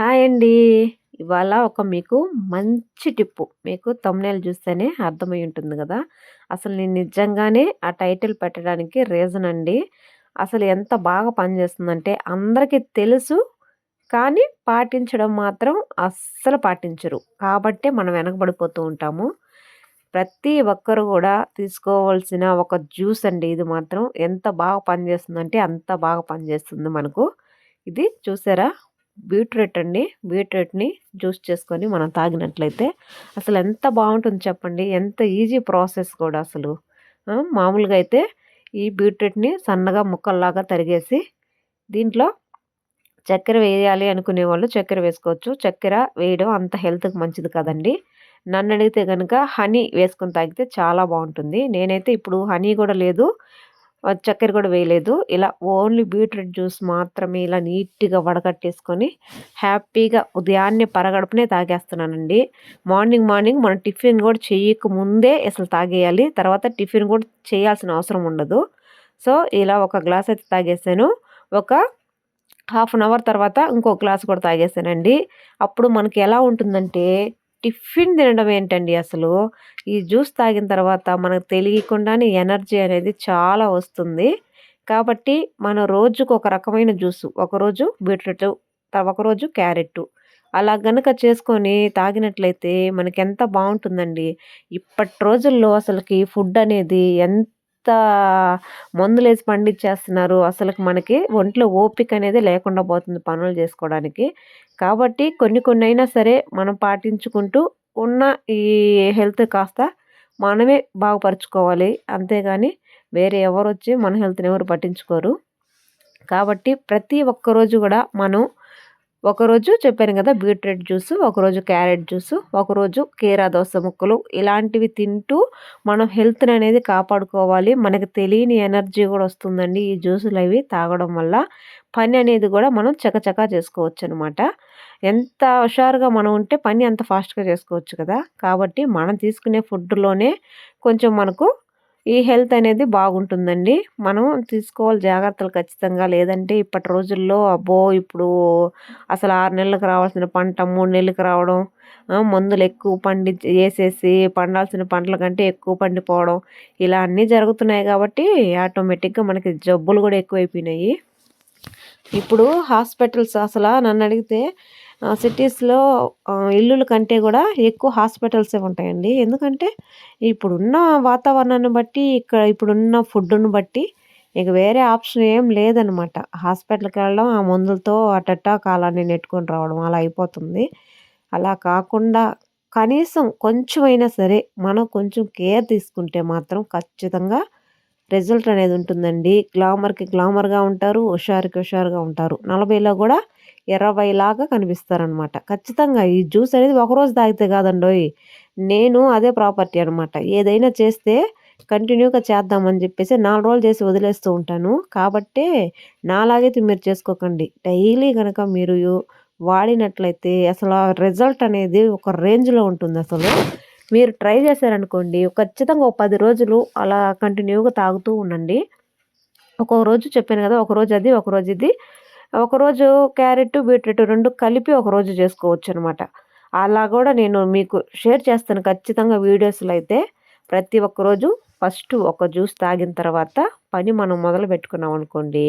Hi అండి. ఇవాళ ఒక మీకు మంచి టిప్పు. మీకు తమ్నేల్ చూస్తేనే అర్థమై ఉంటుంది కదా అసలు నేను నిజంగానే ఆ టైటిల్ పెట్టడానికి రీజన్ అండి. అసలు ఎంత బాగా పనిచేస్తుందంటే అందరికీ తెలుసు. కానీ పాటించడం మాత్రం అస్సలు పాటించరు. కాబట్టే మనం వెనకబడిపోతూ ఉంటాము. ప్రతి ఒక్కరు కూడా తీసుకోవాల్సిన ఒక జ్యూస్ అండి ఇది మాత్రం. ఎంత బాగా పనిచేస్తుందంటే అంత బాగా పనిచేస్తుంది మనకు. ఇది చూసారా? బీట్రూట్ అండి. బీట్రూట్ని జ్యూస్ చేసుకొని మనం తాగినట్లయితే అసలు ఎంత బాగుంటుంది చెప్పండి. ఎంత ఈజీ ప్రాసెస్ కూడా అసలు. మామూలుగా అయితే ఈ బీట్రూట్ని సన్నగా ముక్కల్లాగా తరిగేసి దీంట్లో చక్కెర వేయాలి అనుకునే వాళ్ళు చక్కెర వేసుకోవచ్చు. చక్కెర వేయడం అంత హెల్త్కి మంచిది కదండి. నన్ను అడిగితే కనుక హనీ వేసుకొని తాగితే చాలా బాగుంటుంది. నేనైతే ఇప్పుడు హనీ కూడా లేదు. చక్కెర కూడా వేయలేదు. ఇలా ఓన్లీ బీట్రూట్ జ్యూస్ మాత్రమే ఇలా నీట్గా వడకట్టేసుకొని హ్యాపీగా ఉదయాన్నే పరగడుపునే తాగేస్తున్నానండి. మార్నింగ్ మార్నింగ్ మనం టిఫిన్ కూడా చేయక ముందే అసలు తాగేయాలి. తర్వాత టిఫిన్ కూడా చేయాల్సిన అవసరం ఉండదు. సో ఇలా ఒక గ్లాస్ అయితే తాగేసాను. ఒక హాఫ్ అన్ అవర్ తర్వాత ఇంకో గ్లాస్ కూడా తాగేసానండి. అప్పుడు మనకి ఎలా ఉంటుందంటే టిఫిన్ తినడం ఏంటండి అసలు? ఈ జ్యూస్ తాగిన తర్వాత మనకు తెలియకుండానే ఎనర్జీ అనేది చాలా వస్తుంది. కాబట్టి మనం రోజుకు ఒక రకమైన జ్యూసు ఒకరోజు బీట్రూట్ ఒకరోజు క్యారెట్ అలా గనక చేసుకొని తాగినట్లయితే మనకి ఎంత బాగుంటుందండి. ఇప్పటి రోజుల్లో అసలుకి ఫుడ్ అనేది ఎంత మందులేసి పండించేస్తున్నారు అసలు మనకి ఒంట్లో ఓపిక అనేది లేకుండా పోతుంది పనులు చేసుకోవడానికి. కాబట్టి కొన్ని కొన్ని అయినా సరే మనం పాటించుకుంటూ ఉన్న ఈ హెల్త్ కాస్త మనమే బాగుపరుచుకోవాలి. అంతేగాని వేరే ఎవరు వచ్చి మన హెల్త్ని ఎవరు పట్టించుకోరు. కాబట్టి ప్రతి ఒక్కరోజు కూడా మనం ఒకరోజు చెప్పాను కదా బీట్రూట్ జ్యూస్ ఒకరోజు క్యారెట్ జ్యూస్ ఒకరోజు కీరా దోస ముక్కలు ఇలాంటివి తింటూ మనం హెల్త్ని అనేది కాపాడుకోవాలి. మనకు తెలియని ఎనర్జీ కూడా వస్తుందండి ఈ జ్యూసులు అవి తాగడం వల్ల. పని అనేది కూడా మనం చకచకా చేసుకోవచ్చు అనమాట ఎంత హుషారుగా మనం ఉంటే పని అంత ఫాస్ట్గా చేసుకోవచ్చు కదా. కాబట్టి మనం తీసుకునే ఫుడ్లోనే కొంచెం మనకు ఈ హెల్త్ అనేది బాగుంటుందండి. మనం తీసుకోవాలి జాగ్రత్తలు ఖచ్చితంగా. లేదంటే ఇప్పటి రోజుల్లో అబ్బో! ఇప్పుడు అసలు ఆరు నెలలకు రావాల్సిన పంట మూడు నెలలకు రావడం మందులు ఎక్కువ పండి వేసేసి పండాల్సిన పంటల కంటే ఎక్కువ పండిపోవడం ఇలా అన్నీ జరుగుతున్నాయి కాబట్టి ఆటోమేటిక్గా మనకి జబ్బులు కూడా ఎక్కువైపోయినాయి. ఇప్పుడు హాస్పిటల్స్ అసలు నన్ను అడిగితే సిటీస్లో ఇల్లుల కంటే కూడా ఎక్కువ హాస్పిటల్సే ఉంటాయండి. ఎందుకంటే ఇప్పుడున్న వాతావరణాన్ని బట్టి ఇక్కడ ఇప్పుడున్న ఫుడ్ను బట్టి ఇక వేరే ఆప్షన్ ఏం లేదనమాట. హాస్పిటల్కి వెళ్ళడం ఆ మందులతో అటట్టా కాలాన్ని నెట్టుకొని రావడం అలా అయిపోతుంది. అలా కాకుండా కనీసం కొంచెమైనా సరే మనం కొంచెం కేర్ తీసుకుంటే మాత్రం ఖచ్చితంగా రిజల్ట్ అనేది ఉంటుందండి. గ్లామర్కి గ్లామర్గా ఉంటారు హుషారుకి హుషారుగా ఉంటారు. నలభైలో కూడా ఇరవైలాగా కనిపిస్తారనమాట. ఖచ్చితంగా ఈ జ్యూస్ అనేది ఒకరోజు తాగితే కాదండోయ్ నేను అదే ప్రాపర్టీ అనమాట. ఏదైనా చేస్తే కంటిన్యూగా చేద్దామని చెప్పేసి నాలుగు రోజులు చేసి వదిలేస్తూ ఉంటాను. కాబట్టే నాలాగైతే మీరు చేసుకోకండి. డైలీ కనుక మీరు వాడినట్లయితే అసలు రిజల్ట్ అనేది ఒక రేంజ్లో ఉంటుంది అసలు. మీరు ట్రై చేశారనుకోండి ఖచ్చితంగా ఒక పది రోజులు అలా కంటిన్యూగా తాగుతూ ఉండండి. ఒక్కొక్క రోజు చెప్పాను కదా ఒకరోజు అది ఒకరోజు ఇది. ఒకరోజు క్యారెట్ బీట్రూట్ రెండు కలిపి ఒకరోజు చేసుకోవచ్చు అనమాట అలా కూడా నేను మీకు షేర్ చేస్తాను ఖచ్చితంగా వీడియోస్లో అయితే. ప్రతి ఒక్కరోజు ఫస్ట్ ఒక జ్యూస్ తాగిన తర్వాత పని మనం మొదలు పెట్టుకున్నాం అనుకోండి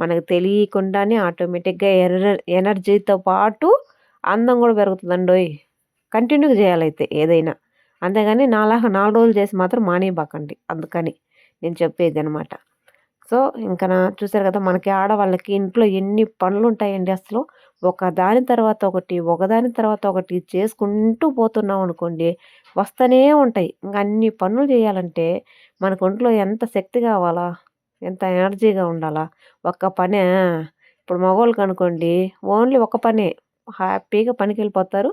మనకు తెలియకుండానే ఆటోమేటిక్గా ఎనర్ ఎనర్జీతో పాటు అందం కూడా పెరుగుతుందండి కంటిన్యూగా చేయాలైతే ఏదైనా. అంతేగాని నాలాగా నాలుగు రోజులు చేసి మాత్రం మానేయబాకండి. అందుకని నేను చెప్పేది అనమాట సో ఇంకా చూసారు కదా మనకి ఆడవాళ్ళకి ఇంట్లో ఎన్ని పనులు ఉంటాయండి అసలు. ఒక దాని తర్వాత ఒకటి ఒకదాని తర్వాత ఒకటి చేసుకుంటూ పోతున్నాం అనుకోండి వస్తూనే ఉంటాయి. ఇంకా అన్ని పనులు చేయాలంటే మనకు ఒంట్లో ఎంత శక్తి కావాలా? ఎంత ఎనర్జీగా ఉండాలా? ఒక్క పనే. ఇప్పుడు మగవాళ్ళకి అనుకోండి ఓన్లీ ఒక పనే. హ్యాపీగా పనికి వెళ్ళిపోతారు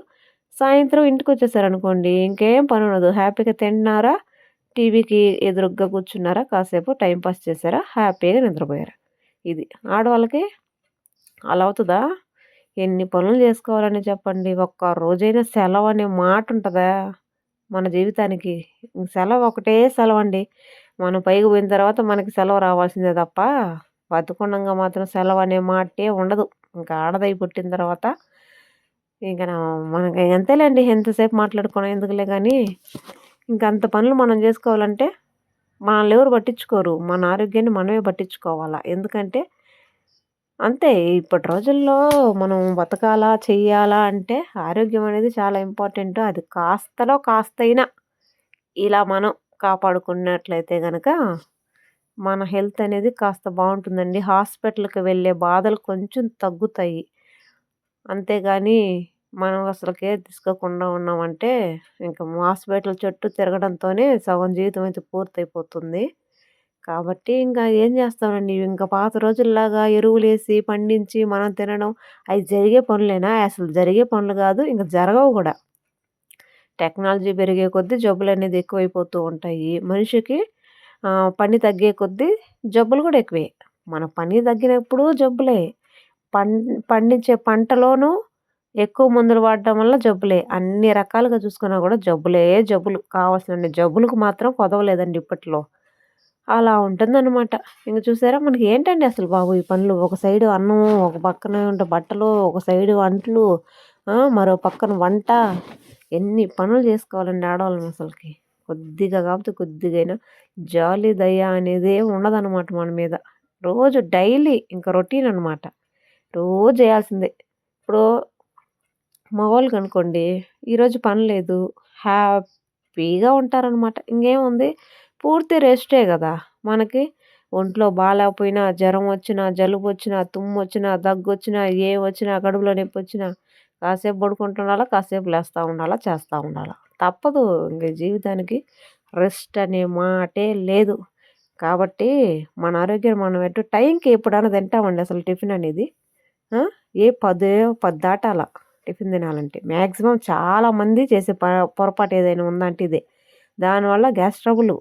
సాయంత్రం ఇంటికి వచ్చేసారు అనుకోండి ఇంకేం పని ఉండదు హ్యాపీగా తింటున్నారా టీవీకి ఎదురుగ్గా కూర్చున్నారా? కాసేపు టైంపాస్ చేశారా? హ్యాపీగా నిద్రపోయారా? ఇది ఆడవాళ్ళకి అలా అవుతుందా? ఎన్ని పనులు చేసుకోవాలని చెప్పండి. ఒక్క రోజైనా సెలవు అనే మాట ఉంటుందా మన జీవితానికి సెలవు ఒకటే సెలవు అండి మనం పైకి పోయిన తర్వాత మనకి సెలవు రావాల్సిందే తప్ప బతుకుండంగా మాత్రం సెలవు అనే మాటే ఉండదు. ఇంకా ఆడదై పుట్టిన తర్వాత ఇంకా మనకి ఎంతేలేండి ఎంతసేపు మాట్లాడుకోవడం ఎందుకులే కానీ ఇంక అంత పనులు మనం చేసుకోవాలంటే మనల్ని ఎవరు పట్టించుకోరు. మన ఆరోగ్యాన్ని మనమే పట్టించుకోవాలా. ఎందుకంటే అంతే ఇప్పటి రోజుల్లో మనం బతకాలా చెయ్యాలా అంటే ఆరోగ్యం అనేది చాలా ఇంపార్టెంట్. అది కాస్తలో కాస్తైనా ఇలా మనం కాపాడుకున్నట్లయితే కనుక మన హెల్త్ అనేది కాస్త బాగుంటుందండి. హాస్పిటల్కి వెళ్ళే బాధలు కొంచెం తగ్గుతాయి. అంతేగాని మనం అసలు కేర్ తీసుకోకుండా ఉన్నామంటే ఇంకా హాస్పిటల్ చుట్టూ తిరగడంతోనే సగం జీవితం అయితే పూర్తయిపోతుంది. కాబట్టి ఇంకా ఏం చేస్తామండి? ఇంకా పాత రోజుల్లాగా ఎరువులేసి పండించి మనం తినడం అవి జరిగే పనులేనా? అసలు జరిగే పనులు కాదు ఇంకా జరగవు కూడా. టెక్నాలజీ పెరిగే కొద్దీ జబ్బులు అనేది ఎక్కువైపోతూ ఉంటాయి. మనిషికి పని తగ్గే కొద్దీ జబ్బులు కూడా ఎక్కువే. మన పని తగ్గినప్పుడు జబ్బులే. పం పండించే పంటలోనూ ఎక్కువ మందులు వాడడం వల్ల జబ్బులే. అన్ని రకాలుగా చూసుకున్నా కూడా జబ్బులే జబ్బులు కావాల్సిన జబ్బులకు మాత్రం కొదవలేదండి ఇప్పట్లో. అలా ఉంటుందన్నమాట. ఇంక చూసారా మనకి ఏంటండి అసలు బాబు ఈ పనులు? ఒక సైడు అన్నం ఒక పక్కన ఉంటే బట్టలు ఒక సైడు అంట్లు మరో పక్కన వంట. ఎన్ని పనులు చేసుకోవాలండి ఆడవాళ్ళని అసలుకి. కొద్దిగా కాకపోతే కొద్దిగైనా జాలి దయ అనేది ఉండదన్నమాట మన మీద. రోజు డైలీ ఇంకా రొటీన్ అనమాట రోజు చేయాల్సిందే. ఇప్పుడు మగవాళ్ళకి అనుకోండి ఈరోజు పని లేదు హ్యాపీగా ఉంటారనమాట ఇంకేముంది? పూర్తి రెస్టే కదా మనకి. ఒంట్లో బాగాలేకపోయినా జ్వరం వచ్చినా జలుబు వచ్చినా తుమ్ము వచ్చినా దగ్గు వచ్చినా ఏం వచ్చినా కడుపులో నొప్పి వచ్చినా కాసేపు పడుకుంటుండాలా కాసేపు లేస్తూ ఉండాలా చేస్తూ ఉండాలా. తప్పదు ఇంక జీవితానికి. రెస్ట్ అనే మాటే లేదు. కాబట్టి మన ఆరోగ్యం మనం ఎటు టైంకి ఎప్పుడైనా తింటామండి అసలు టిఫిన్ అనేది. ఏ పదే పది దాటాల టిఫిన్ తినాలంటే. మ్యాక్సిమం చాలామంది చేసే పొరపాటు ఏదైనా ఉందంటే ఇదే. దానివల్ల గ్యాస్ ట్రబుల్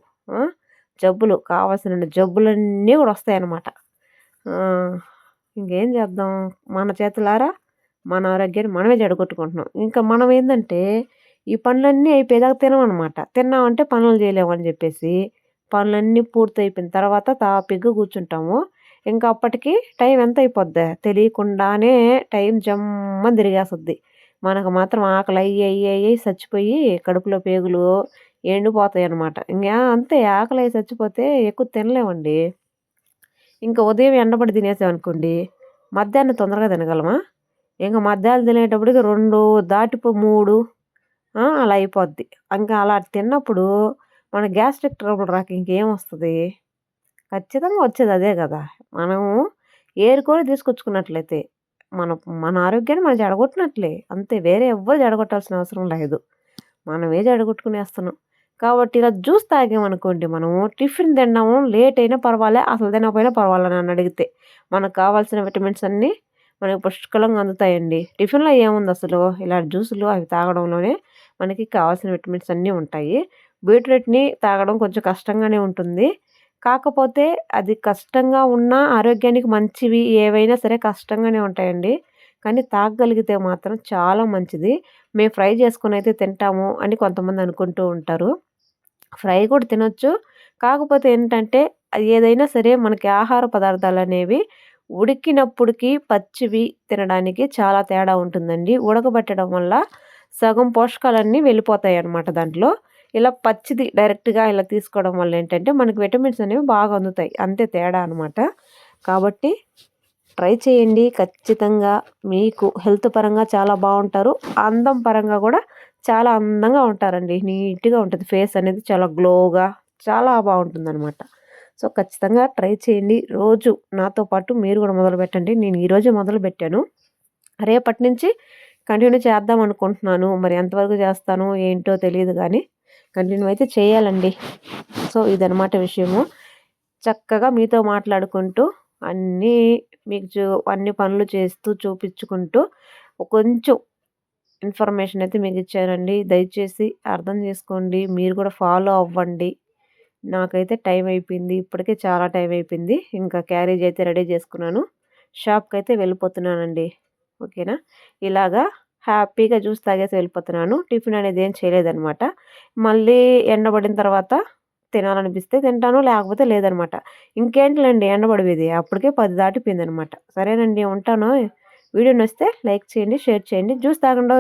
జబ్బులు కావాల్సిన జబ్బులన్నీ కూడా వస్తాయన్నమాట. ఇంకేం చేద్దాం? మన చేతులారా మన ఆరోగ్యాన్ని మనమే జడగొట్టుకుంటున్నాం. ఇంకా మనం ఏంటంటే ఈ పనులన్నీ అయిపోయేదాకా తినమనమాట తిన్నామంటే పనులు చేయలేమని చెప్పేసి పనులన్నీ పూర్తి అయిపోయిన తర్వాత తాపిగ్గా కూర్చుంటాము. ఇంకా అప్పటికి టైం ఎంత అయిపోద్ది తెలియకుండానే టైం జమ్మని తిరిగేస్తుంది. మనకు మాత్రం ఆకలి అయ్యి అయ్యి అయ్యి చచ్చిపోయి కడుపులో పేగులు ఎండిపోతాయి అనమాట ఇంకా అంతే ఆకలి అయ్యి చచ్చిపోతే ఎక్కువ తినలేమండి. ఇంకా ఉదయం ఎండబడి తినేసామనుకోండి మధ్యాహ్నం తొందరగా తినగలమా? ఇంకా మధ్యాహ్నం తినేటప్పటికి రెండు దాటిపో మూడు అలా అయిపోద్ది. ఇంకా అలా తిన్నప్పుడు మన గ్యాస్ట్రిక్ ట్రబుల్ రాక ఇంకేం వస్తుంది? ఖచ్చితంగా వచ్చేది అదే కదా. మనము ఏరుకొని తీసుకొచ్చుకున్నట్లయితే మన మన ఆరోగ్యాన్ని మనం జడగొట్టినట్లే. అంతే వేరే ఎవ్వరు జడగొట్టాల్సిన అవసరం లేదు. మనమే జడగొట్టుకునేస్తున్నాం. కాబట్టి ఇలా జ్యూస్ తాగామనుకోండి మనము టిఫిన్ తిన్నాము లేట్ అయినా పర్వాలే అసలు తినకపోయినా పర్వాలే అని అడిగితే మనకు కావాల్సిన విటమిన్స్ అన్నీ మనకి పుష్కలంగా అందుతాయండి. టిఫిన్లో ఏముంది అసలు? ఇలా జ్యూసులు అవి తాగడంలోనే మనకి కావాల్సిన విటమిన్స్ అన్నీ ఉంటాయి. బీట్రూట్ని తాగడం కొంచెం కష్టంగానే ఉంటుంది. కాకపోతే అది కష్టంగా ఉన్న ఆరోగ్యానికి మంచివి ఏవైనా సరే కష్టంగానే ఉంటాయండి. కానీ తాగగలిగితే మాత్రం చాలా మంచిది. మేము ఫ్రై చేసుకుని అయితే తింటాము అని కొంతమంది అనుకుంటూ ఉంటారు. ఫ్రై కూడా తినొచ్చు. కాకపోతే ఏంటంటే ఏదైనా సరే మనకి ఆహార పదార్థాలు అనేవి ఉడికినప్పటికి పచ్చివి తినడానికి చాలా తేడా ఉంటుందండి. ఉడకబెట్టడం వల్ల సగం పోషకాలన్నీ వెళ్ళిపోతాయి అన్నమాట దాంట్లో. ఇలా పచ్చిది డైరెక్ట్గా ఇలా తీసుకోవడం వల్ల ఏంటంటే మనకి విటమిన్స్ అనేవి బాగా అందుతాయి. అంతే తేడా అనమాట కాబట్టి ట్రై చేయండి. ఖచ్చితంగా మీకు హెల్త్ పరంగా చాలా బాగుంటారు. అందం పరంగా కూడా చాలా అందంగా ఉంటారండి. నీట్గా ఉంటుంది. ఫేస్ అనేది చాలా గ్లోగా చాలా బాగుంటుంది అనమాట సో ఖచ్చితంగా ట్రై చేయండి. రోజు నాతో పాటు మీరు కూడా మొదలు పెట్టండి. నేను ఈరోజే మొదలు పెట్టాను. రేపటి నుంచి కంటిన్యూ చేద్దాం అనుకుంటున్నాను. మరి ఎంతవరకు చేస్తాను ఏంటో తెలియదు కానీ కంటిన్యూ అయితే చేయాలండి. సో ఇదనమాట విషయము. చక్కగా మీతో మాట్లాడుకుంటూ అన్నీ మీకు చూ అన్ని పనులు చేస్తూ చూపించుకుంటూ కొంచెం ఇన్ఫర్మేషన్ అయితే మీకు ఇచ్చానండి. దయచేసి అర్థం చేసుకోండి. మీరు కూడా ఫాలో అవ్వండి. నాకైతే టైం అయిపోయింది. ఇప్పటికే చాలా టైం అయిపోయింది. ఇంకా క్యారేజ్ అయితే రెడీ చేసుకున్నాను. షాప్కి అయితే వెళ్ళిపోతున్నానండి. ఓకేనా? ఇలాగా హ్యాపీగా జ్యూస్ తాగేసి వెళ్ళిపోతున్నాను. టిఫిన్ అనేది ఏం చేయలేదనమాట మళ్ళీ ఎండబడిన తర్వాత తినాలనిపిస్తే తింటాను లేకపోతే లేదనమాట ఇంకేంటిలేండి ఎండబడిపోయింది? అప్పటికే పది దాటిపోయింది అనమాట సరేనండి ఉంటాను. వీడియో నచ్చితే లైక్ చేయండి షేర్ చేయండి. జ్యూస్ తాగండి.